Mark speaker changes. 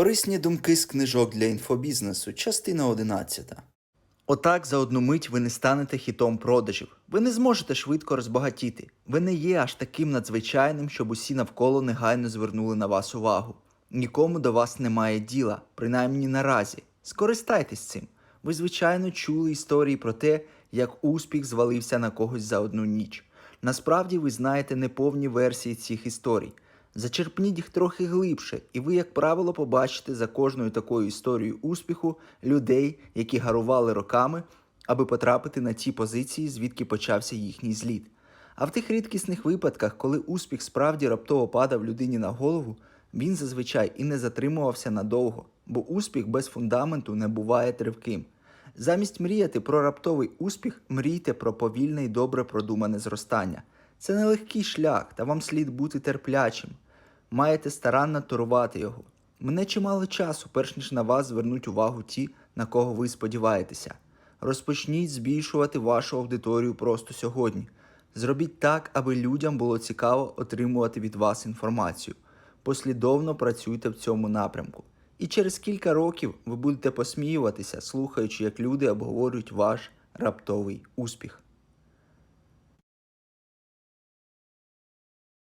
Speaker 1: Корисні думки з книжок для інфобізнесу, частина 11. Отак за одну мить ви не станете хітом продажів. Ви не зможете швидко розбагатіти. Ви не є аж таким надзвичайним, щоб усі навколо негайно звернули на вас увагу. Нікому до вас немає діла, принаймні наразі. Скористайтесь цим. Ви, звичайно, чули історії про те, як успіх звалився на когось за одну ніч. Насправді ви знаєте неповні версії цих історій. Зачерпніть їх трохи глибше, і ви, як правило, побачите за кожною такою історією успіху людей, які гарували роками, аби потрапити на ті позиції, звідки почався їхній зліт. А в тих рідкісних випадках, коли успіх справді раптово падав людині на голову, він зазвичай і не затримувався надовго, бо успіх без фундаменту не буває тривким. Замість мріяти про раптовий успіх, мрійте про повільне і добре продумане зростання. Це нелегкий шлях, та вам слід бути терплячим. Маєте старанно турувати його. Мене чимало часу, перш ніж на вас звернуть увагу ті, на кого ви сподіваєтеся. Розпочніть збільшувати вашу аудиторію просто сьогодні. Зробіть так, аби людям було цікаво отримувати від вас інформацію. Послідовно працюйте в цьому напрямку. І через кілька років ви будете посміюватися, слухаючи, як люди обговорюють ваш раптовий успіх.